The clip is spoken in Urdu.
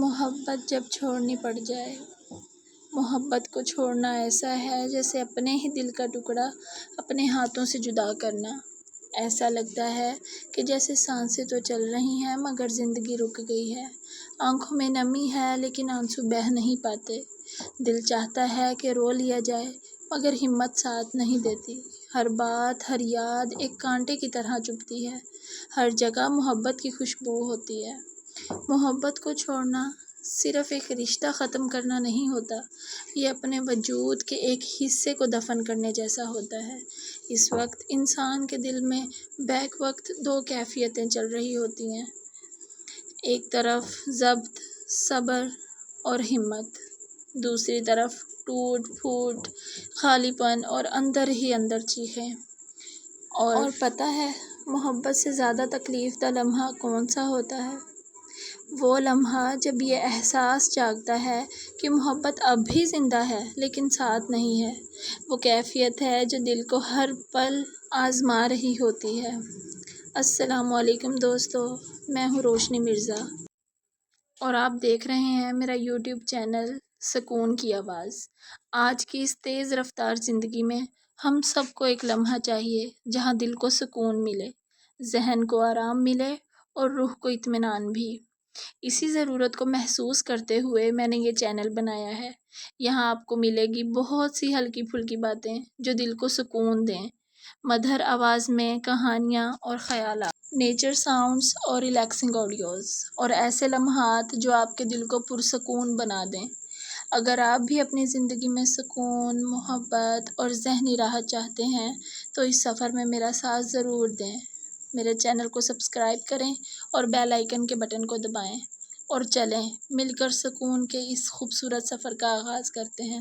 محبت جب چھوڑنی پڑ جائے۔ محبت کو چھوڑنا ایسا ہے جیسے اپنے ہی دل کا ٹکڑا اپنے ہاتھوں سے جدا کرنا۔ ایسا لگتا ہے کہ جیسے سانسیں تو چل رہی ہیں مگر زندگی رک گئی ہے۔ آنکھوں میں نمی ہے لیکن آنسو بہہ نہیں پاتے۔ دل چاہتا ہے کہ رو لیا جائے مگر ہمت ساتھ نہیں دیتی۔ ہر بات، ہر یاد ایک کانٹے کی طرح چبھتی ہے۔ ہر جگہ محبت کی خوشبو ہوتی ہے۔ محبت کو چھوڑنا صرف ایک رشتہ ختم کرنا نہیں ہوتا، یہ اپنے وجود کے ایک حصے کو دفن کرنے جیسا ہوتا ہے۔ اس وقت انسان کے دل میں بیک وقت دو کیفیتیں چل رہی ہوتی ہیں۔ ایک طرف ضبط، صبر اور ہمت، دوسری طرف ٹوٹ پھوٹ خالی پن اور اندر ہی اندر چیخیں۔ اور پتہ ہے، محبت سے زیادہ تکلیف دہ لمحہ کون سا ہوتا ہے؟ وہ لمحہ جب یہ احساس جاگتا ہے کہ محبت اب بھی زندہ ہے لیکن ساتھ نہیں ہے۔ وہ کیفیت ہے جو دل کو ہر پل آزما رہی ہوتی ہے۔ السلام علیکم دوستو، میں ہوں روشنی مرزا۔ اور آپ دیکھ رہے ہیں میرا یوٹیوب چینل سکون کی آواز۔ آج کی اس تیز رفتار زندگی میں ہم سب کو ایک لمحہ چاہیے جہاں دل کو سکون ملے، ذہن کو آرام ملے اور روح کو اطمینان بھی۔ اسی ضرورت کو محسوس کرتے ہوئے میں نے یہ چینل بنایا ہے۔ یہاں آپ کو ملے گی بہت سی ہلکی پھلکی باتیں جو دل کو سکون دیں۔ مدھر آواز میں کہانیاں اور خیالات۔ نیچر ساؤنڈس اور ریلیکسنگ آڈیوز اور ایسے لمحات جو آپ کے دل کو پرسکون بنا دیں۔ اگر آپ بھی اپنی زندگی میں سکون، محبت اور ذہنی راحت چاہتے ہیں تو اس سفر میں میرا ساتھ ضرور دیں۔ میرے چینل کو سبسکرائب کریں اور بیل آئیکن کے بٹن کو دبائیں اور چلیں، مل کر سکون کے اس خوبصورت سفر کا آغاز کرتے ہیں۔